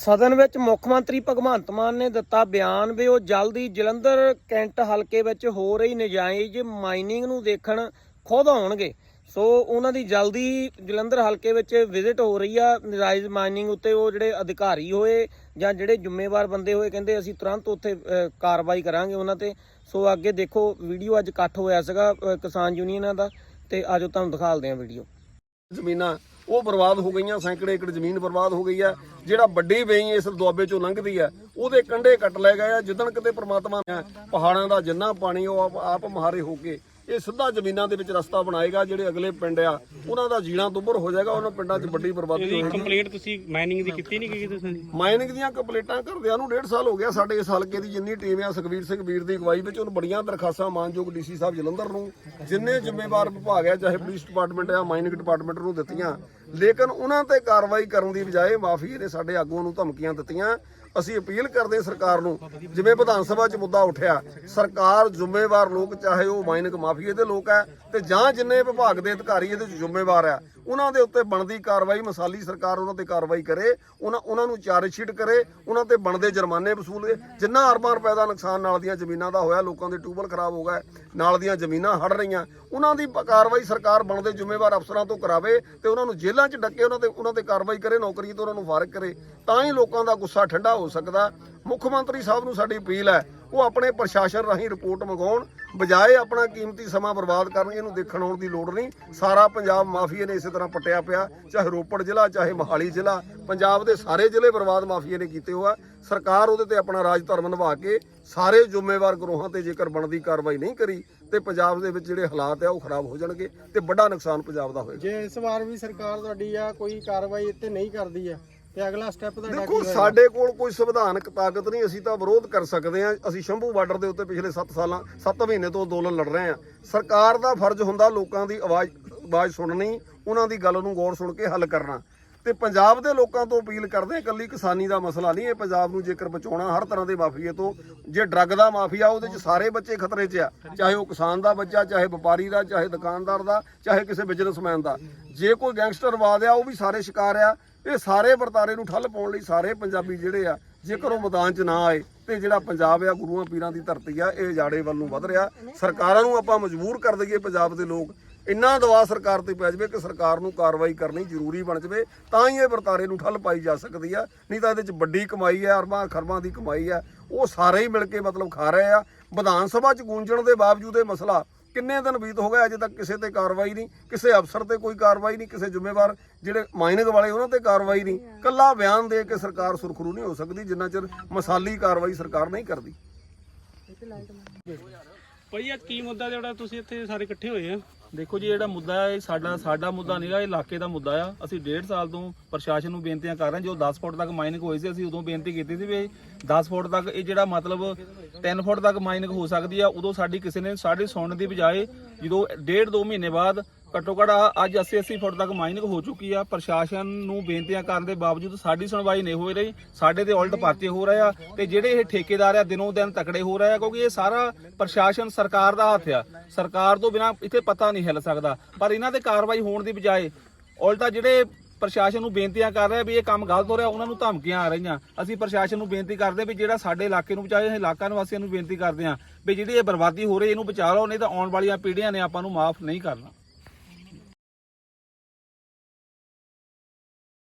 ਸਦਨ ਵਿੱਚ ਮੁੱਖ ਮੰਤਰੀ ਭਗਵੰਤ ਮਾਨ ਨੇ ਦਿੱਤਾ ਬਿਆਨ ਵੀ ਉਹ ਜਲਦੀ ਜਲੰਧਰ ਕੈਂਟ ਹਲਕੇ ਵਿੱਚ ਹੋ ਰਹੀ ਨਜਾਇਜ਼ ਮਾਈਨਿੰਗ ਨੂੰ ਦੇਖਣ ਖੁਦ ਆਉਣਗੇ। ਸੋ ਉਹਨਾਂ ਦੀ ਜਲਦੀ ਜਲੰਧਰ ਹਲਕੇ ਵਿੱਚ ਵਿਜ਼ਿਟ ਹੋ ਰਹੀ ਆ, ਨਜਾਇਜ਼ ਮਾਈਨਿੰਗ ਉੱਤੇ ਉਹ ਜਿਹੜੇ ਅਧਿਕਾਰੀ ਹੋਏ ਜਾਂ ਜਿਹੜੇ ਜ਼ਿੰਮੇਵਾਰ ਬੰਦੇ ਹੋਏ ਕਹਿੰਦੇ ਅਸੀਂ ਤੁਰੰਤ ਉੱਥੇ ਕਾਰਵਾਈ ਕਰਾਂਗੇ ਉਹਨਾਂ ਤੇ। ਸੋ ਅੱਗੇ ਦੇਖੋ, ਵੀਡੀਓ ਅੱਜ ਇਕੱਠ ਹੋਇਆ ਸੀਗਾ ਕਿਸਾਨ ਯੂਨੀਅਨਾਂ ਦਾ ਤੇ ਆਜੋ ਤੁਹਾਨੂੰ ਦਿਖਾਲਦੇ ਹਾਂ ਵੀਡੀਓ। ਜ਼ਮੀਨਾਂ ਉਹ ਬਰਬਾਦ ਹੋ ਗਈਆਂ, ਸੈਂਕੜੇ ਏਕੜ ਜ਼ਮੀਨ ਬਰਬਾਦ ਹੋ ਗਈ ਹੈ। ਜਿਹੜਾ ਵੱਡੀ ਵੇਈ ਇਸ ਦੁਆਬੇ ਚੋਂ ਲੰਘਦੀ ਹੈ, ਉਹਦੇ ਕੰਢੇ ਕੱਟ ਲੈ ਗਏ ਆ। ਜਿੱਦਣ ਕਿਤੇ ਪ੍ਰਮਾਤਮਾ ਨੇ ਪਹਾੜਾਂ ਦਾ ਜਿੰਨਾ ਪਾਣੀ ਉਹ ਆਪ- ਆਪ ਮਹਾਰੇ ਹੋ ਕੇ ਇਹ ਸਿੱਧਾ ਜ਼ਮੀਨਾਂ ਦੇ ਵਿੱਚ ਰਸਤਾ ਬਣਾਏਗਾ ਜਿਹੜੇ ਅਗਲੇ ਪਿੰਡ ਆ ਉਹਨਾਂ ਦਾ ਜੀਣਾ ਦੁੱਭਰ ਹੋ ਜਾਏਗਾ ਉਹਨਾਂ ਪਿੰਡਾਂ 'ਚ ਵੱਡੀ ਬਰਬਾਦੀ ਹੋਏਗੀ। ਕੰਪਲੇਂਟ ਤੁਸੀਂ ਮਾਈਨਿੰਗ ਦੀ ਕੀਤੀ ਨਹੀਂ ਗਈ ਤੁਸੀਂ? ਮਾਈਨਿੰਗ ਦੀਆਂ ਕੰਪਲੀਟਾਂ ਕਰਦਿਆਂ ਨੂੰ ਡੇਢ ਸਾਲ ਹੋ ਗਿਆ ਸਾਡੇ ਇਸ ਹਲਕੇ ਦੀ ਜਿੰਨੀ ਟੀਮ ਆ ਸੁਖਵੀਰ ਸਿੰਘ ਵੀਰ ਦੀ ਅਗਵਾਈ ਵਿੱਚ ਉਹਨੂੰ ਬੜੀਆਂ ਦਰਖਾਸਤਾਂ ਮਾਨਯੋਗ ਡੀਸੀ ਸਾਹਿਬ ਜਲੰਧਰ ਨੂੰ ਜਿੰਨੇ ਜ਼ਿੰਮੇਵਾਰ ਵਿਭਾਗ ਆ ਚਾਹੇ ਪੁਲਿਸ ਡਿਪਾਰਟਮੈਂਟ ਆ ਮਾਈਨਿੰਗ ਡਿਪਾਰਟਮੈਂਟ ਨੂੰ ਦਿੱਤੀਆਂ। ਲੇਕਿਨ ਉਹਨਾਂ ਤੇ ਕਾਰਵਾਈ ਕਰਨ ਦੀ ਬਜਾਏ ਮਾਫੀਏ ਨੇ ਸਾਡੇ ਆਗੂਆਂ ਨੂੰ ਧਮਕੀਆਂ ਦਿੱਤੀਆਂ। ਅਸੀਂ ਅਪੀਲ ਕਰਦੇ ਸਰਕਾਰ ਨੂੰ ਜਿਵੇਂ ਵਿਧਾਨ ਸਭਾ 'ਚ ਮੁੱਦਾ ਉੱਠਿਆ ਸਰਕਾਰ ਜ਼ਿੰਮੇਵਾਰ ਲੋਕ ਚਾਹੇ ਉਹ ਮਾਈਨਿੰਗ ਮਾਫੀਏ ਦੇ ਲੋਕ ਆ ਤੇ ਜਾਂ ਜਿੰਨੇ ਵਿਭਾਗ ਦੇ ਅਧਿਕਾਰੀ ਇਹਦੇ ਜ਼ਿੰਮੇਵਾਰ ਆ, ਉਹਨਾਂ ਦੇ ਉੱਤੇ ਬਣਦੀ ਕਾਰਵਾਈ, ਮਸਾਲੀ ਸਰਕਾਰ ਉਹਨਾਂ ਤੇ ਕਾਰਵਾਈ ਕਰੇ, ਉਹਨਾਂ ਉਹਨਾਂ ਨੂੰ ਚਾਰਜ ਸ਼ੀਟ ਕਰੇ, ਉਹਨਾਂ ਤੇ ਬਣਦੇ ਜੁਰਮਾਨੇ ਵਸੂਲੇ ਜਿੰਨਾ ਅਰਬਾਂ ਰੁਪਏ ਦਾ ਨੁਕਸਾਨ ਨਾਲ ਦੀਆਂ ਜ਼ਮੀਨਾਂ ਦਾ ਹੋਇਆ, ਲੋਕਾਂ ਦੇ ਟਿਊਬਲ ਖਰਾਬ ਹੋ ਗਏ, ਨਾਲ ਦੀਆਂ ਜ਼ਮੀਨਾਂ ਹੜ ਰਹੀਆਂ, ਉਹਨਾਂ ਦੀ ਕਾਰਵਾਈ ਸਰਕਾਰ ਬਣਦੇ ਜ਼ਿੰਮੇਵਾਰ ਅਫਸਰਾਂ ਤੋਂ ਕਰਾਵੇ ਤੇ ਉਹਨਾਂ ਨੂੰ ਜੇਲ੍ਹਾਂ 'ਚ ਡੱਕੇ, ਉਹਨਾਂ ਤੇ ਉਹਨਾਂ ਤੇ ਕਾਰਵਾਈ ਕਰੇ ਨੌਕਰੀ ਤੋਂ ਉਹਨਾਂ ਨੂੰ ਫਾਰਗ ਕਰੇ, ਤਾਂ ਹੀ ਲੋਕਾਂ ਦਾ ਗੁੱਸਾ ਠੰਡਾ ਹੋ ਸਕਦਾ। ਮੁੱਖ ਮੰਤਰੀ ਸਾਹਿਬ ਨੂੰ ਸਾਡੀ ਅਪੀਲ ਹੈ ਉਹ ਆਪਣੇ ਪ੍ਰਸ਼ਾਸਨ ਰਾਹੀਂ ਰਿਪੋਰਟ ਮੰਗਾਉਣ, ਬਜਾਏ ਆਪਣਾ ਕੀਮਤੀ ਸਮਾਂ ਬਰਬਾਦ ਕਰਨ, ਇਹਨੂੰ ਦੇਖਣ ਆਉਣ ਦੀ ਲੋੜ ਨਹੀਂ। ਸਾਰਾ ਪੰਜਾਬ ਮਾਫੀਏ ਨੇ ਇਸੇ ਤਰ੍ਹਾਂ ਪੱਟਿਆ ਪਿਆ, ਚਾਹੇ ਰੋਪੜ ਜ਼ਿਲ੍ਹਾ, ਚਾਹੇ ਮੋਹਾਲੀ ਜ਼ਿਲ੍ਹਾ। ਪੰਜਾਬ ਦੇ ਸਾਰੇ ਜ਼ਿਲ੍ਹੇ ਬਰਬਾਦ ਮਾਫੀਏ ਨੇ ਕੀਤੇ ਹੋਆ ਸਰਕਾਰ ਉਹਦੇ ਤੇ ਆਪਣਾ ਰਾਜ ਧਰਮ ਨਿਭਾ ਕੇ ਸਾਰੇ ਜ਼ਿੰਮੇਵਾਰ ਗਰੋਹਾਂ ਤੇ ਜੇਕਰ ਬਣਦੀ ਕਾਰਵਾਈ ਨਹੀਂ ਕਰੀ, ਤੇ ਪੰਜਾਬ ਦੇ ਵਿੱਚ ਜਿਹੜੇ ਹਾਲਾਤ ਆ ਉਹ ਖਰਾਬ ਹੋ ਜਾਣਗੇ ਤੇ ਵੱਡਾ ਨੁਕਸਾਨ ਪੰਜਾਬ ਦਾ ਹੋਏਗਾ। ਜੇ ਇਸ ਵਾਰ ਵੀ ਸਰਕਾਰ ਤੁਹਾਡੀ ਆ, ਕੋਈ ਕਾਰਵਾਈ ਇੱਥੇ ਨਹੀਂ ਕਰਦੀ ਆ ਤੇ ਅਗਲਾ ਸਟੈਪ ਤੁਹਾਡਾ ਕੀ ਦੇਖੋ ਹੋਏਗਾ? ਸਾਡੇ ਕੋਲ ਕੋਈ ਸੰਵਿਧਾਨਕ ਤਾਕਤ ਨਹੀਂ ਅਸੀਂ ਤਾਂ ਵਿਰੋਧ ਕਰ ਸਕਦੇ ਹਾਂ। ਅਸੀਂ ਸ਼ੰਭੂ ਬਾਰਡਰ ਦੇ ਉੱਤੇ ਪਿਛਲੇ 7 ਸਾਲਾਂ 7 ਮਹੀਨੇ ਤੋਂ ਅੰਦੋਲਨ ਲੜ ਰਹੇ ਹਾਂ। ਸਰਕਾਰ ਦਾ ਫਰਜ਼ ਹੁੰਦਾ ਲੋਕਾਂ ਦੀ ਆਵਾਜ਼ ਆਵਾਜ਼ ਸੁਣਨੀ ਉਹਨਾਂ ਦੀ ਗੱਲ ਨੂੰ ਗੌਰ ਸੁਣ ਕੇ ਹੱਲ ਕਰਨਾ। ਤੇ ਪੰਜਾਬ ਦੇ ਲੋਕਾਂ ਤੋਂ ਅਪੀਲ ਕਰਦੇ ਹਾਂ ਇਕੱਲੀ ਕਿਸਾਨੀ ਦਾ ਮਸਲਾ ਨਹੀਂ ਇਹ ਪੰਜਾਬ ਨੂੰ ਜੇਕਰ ਬਚਾਉਣਾ ਹਰ ਤਰ੍ਹਾਂ ਦੇ ਮਾਫੀਏ ਤੋਂ ਜੇ ਡਰੱਗ ਦਾ ਮਾਫੀਆ ਉਹਦੇ 'ਚ ਸਾਰੇ ਬੱਚੇ ਖਤਰੇ 'ਚ ਆ। ਚਾਹੇ ਉਹ ਕਿਸਾਨ ਦਾ ਬੱਚਾ ਚਾਹੇ ਵਪਾਰੀ ਦਾ ਚਾਹੇ ਦੁਕਾਨਦਾਰ ਦਾ ਚਾਹੇ ਕਿਸੇ ਬਿਜ਼ਨਸਮੈਨ ਦਾ। ਜੇ ਕੋਈ ਗੈਂਗਸਟਰਵਾਦ ਆ ਉਹ ਵੀ ਸਾਰੇ ਸ਼ਿਕਾਰ ਆ। ਇਹ ਸਾਰੇ ਵਰਤਾਰੇ ਨੂੰ ਠੱਲ ਪਾਉਣ ਲਈ ਸਾਰੇ ਪੰਜਾਬੀ ਜਿਹੜੇ ਆ, ਜੇਕਰ ਉਹ ਮੈਦਾਨ 'ਚ ਨਾ ਆਏ ਤੇ ਜਿਹੜਾ ਪੰਜਾਬ ਆ, ਗੁਰੂਆਂ ਪੀਰਾਂ ਦੀ ਧਰਤੀ ਆ, ਇਹ ਜਾੜੇ ਵੱਲ ਨੂੰ ਵਧ ਰਿਹਾ। ਸਰਕਾਰਾਂ ਨੂੰ ਆਪਾਂ ਮਜਬੂਰ ਕਰ ਦਈਏ ਪੰਜਾਬ ਦੇ ਲੋਕ। ਇੰਨਾ ਦਵਾ ਸਰਕਾਰ ਤੇ ਪੈ ਜਾਵੇ ਕਿ ਸਰਕਾਰ ਨੂੰ ਕਾਰਵਾਈ ਕਰਨੀ ਜ਼ਰੂਰੀ ਬਣ ਜਾਵੇ, ਤਾਂ ਹੀ ਇਹ ਵਰਤਾਰੇ ਨੂੰ ਠੱਲ ਪਾਈ ਜਾ ਸਕਦੀ ਆ। ਨਹੀਂ ਤਾਂ ਇਹਦੇ 'ਚ ਵੱਡੀ ਕਮਾਈ ਆ, ਅਰਬਾਂ ਖਰਬਾਂ ਦੀ ਕਮਾਈ ਆ। ਉਹ ਸਾਰੇ ਹੀ ਮਿਲ ਕੇ ਮਤਲਬ ਖਾ ਰਹੇ ਆ। ਵਿਧਾਨ ਸਭਾ 'ਚ ਗੂੰਜਣ ਦੇ ਬਾਵਜੂਦ ਇਹ ਮਸਲਾ ਕਿੰਨੇ ਦਿਨ ਬੀਤ ਹੋ ਗਏ ਅਜੇ ਤੱਕ ਕਿਸੇ ਤੇ ਕਾਰਵਾਈ ਨਹੀਂ ਕਿਸੇ ਅਫਸਰ ਤੇ ਕੋਈ ਕਾਰਵਾਈ ਨਹੀਂ ਕਿਸੇ ਜ਼ਿੰਮੇਵਾਰ ਜਿਹੜੇ ਮਾਈਨਿੰਗ ਵਾਲੇ ਉਹਨਾਂ ਤੇ ਕਾਰਵਾਈ ਨਹੀਂ। ਕੱਲਾ ਬਿਆਨ ਦੇ ਕੇ ਸਰਕਾਰ ਸੁਰਖਰੂ ਨਹੀਂ ਹੋ ਸਕਦੀ ਜਿੰਨਾ ਚਿਰ ਮਸਾਲੀ ਕਾਰਵਾਈ ਸਰਕਾਰ ਨਹੀਂ ਕਰਦੀ। ਭਾਈ, ਅੱਜ ਕੀ ਮੁੱਦਾ ਜਿਹੜਾ ਤੁਸੀਂ ਇੱਥੇ ਸਾਰੇ ਇਕੱਠੇ ਹੋਏ ਆ? ਦੇਖੋ ਜੀ ਜਿਹੜਾ ਮੁੱਦਾ ਹੈ, ਇਹ ਸਾਡਾ ਸਾਡਾ ਮੁੱਦਾ ਨਹੀਂਗਾ ਇਹ ਇਲਾਕੇ ਦਾ ਮੁੱਦਾ ਆ। ਅਸੀਂ ਡੇਢ ਸਾਲ ਤੋਂ ਪ੍ਰਸ਼ਾਸਨ ਨੂੰ ਬੇਨਤੀਆਂ ਕਰ ਰਹੇ ਹਾਂ। ਜੋ 10 ਫੁੱਟ ਤੱਕ ਮਾਈਨਿੰਗ ਹੋਈ ਸੀ, ਅਸੀਂ ਉਦੋਂ ਬੇਨਤੀ ਕੀਤੀ ਸੀ ਵੀ 10 ਫੁੱਟ ਤੱਕ ਇਹ ਜਿਹੜਾ ਮਤਲਬ 3 ਫੁੱਟ ਤੱਕ ਮਾਈਨਿੰਗ ਹੋ ਸਕਦੀ ਆ, ਉਦੋਂ ਸਾਡੀ ਕਿਸੇ ਨੇ ਸਾਡੀ ਸੁਣਨ ਦੀ ਬਜਾਏ ਜਦੋਂ ਡੇਢ ਦੋ ਮਹੀਨੇ ਬਾਅਦ ਘੱਟੋ ਘੱਟ ਅੱਜ 80 80 ਫੁੱਟ ਤੱਕ ਮਾਈਨਿੰਗ ਹੋ ਚੁੱਕੀ ਆ। ਪ੍ਰਸ਼ਾਸਨ ਨੂੰ ਬੇਨਤੀਆਂ ਕਰਨ ਦੇ ਬਾਵਜੂਦ ਸਾਡੀ ਸੁਣਵਾਈ ਨਹੀਂ ਹੋ ਰਹੀ। ਸਾਡੇ ਤੇ ਉਲਟ ਪਰਚੇ ਹੋ ਰਹੇ ਆ ਤੇ ਜਿਹੜੇ ਇਹ ਠੇਕੇਦਾਰ ਆ, ਦਿਨੋਂ ਦਿਨ ਤਕੜੇ ਹੋ ਰਹੇ ਆ, ਕਿਉਂਕਿ ਇਹ ਸਾਰਾ ਪ੍ਰਸ਼ਾਸਨ ਸਰਕਾਰ ਦਾ ਹੱਥ ਆ। ਸਰਕਾਰ ਤੋਂ ਬਿਨਾ ਇੱਥੇ ਪਤਾ ਨਹੀਂ ਹਿੱਲ ਸਕਦਾ। ਪਰ ਇਹਨਾਂ ਤੇ ਕਾਰਵਾਈ ਹੋਣ ਦੀ ਬਜਾਏ ਉਲਟਾ ਜਿਹੜੇ ਪ੍ਰਸ਼ਾਸਨ ਨੂੰ ਬੇਨਤੀਆਂ ਕਰ ਰਿਹਾ ਵੀ ਇਹ ਕੰਮ ਗਲਤ ਹੋ ਰਿਹਾ, ਉਹਨਾਂ ਨੂੰ ਧਮਕੀਆਂ ਆ ਰਹੀਆਂ। ਅਸੀਂ ਪ੍ਰਸ਼ਾਸਨ ਨੂੰ ਬੇਨਤੀ ਕਰਦੇ ਵੀ ਜਿਹੜਾ ਸਾਡੇ ਇਲਾਕੇ ਨੂੰ ਬਚਾਏ ਇਲਾਕਾ ਨਿਵਾਸੀਆਂ ਨੂੰ ਬੇਨਤੀ ਕਰਦੇ ਹਾਂ ਵੀ ਜਿਹੜੀ ਇਹ ਬਰਬਾਦੀ ਹੋ ਰਹੀ, ਇਹਨੂੰ ਬਚਾ ਲਓ, ਨਹੀਂ ਤਾਂ ਆਉਣ ਵਾਲੀਆਂ ਪੀੜ੍ਹੀਆਂ ਨੇ ਆਪਾਂ ਨੂੰ ਮਾਫ ਨਹੀਂ ਕਰਨਾ।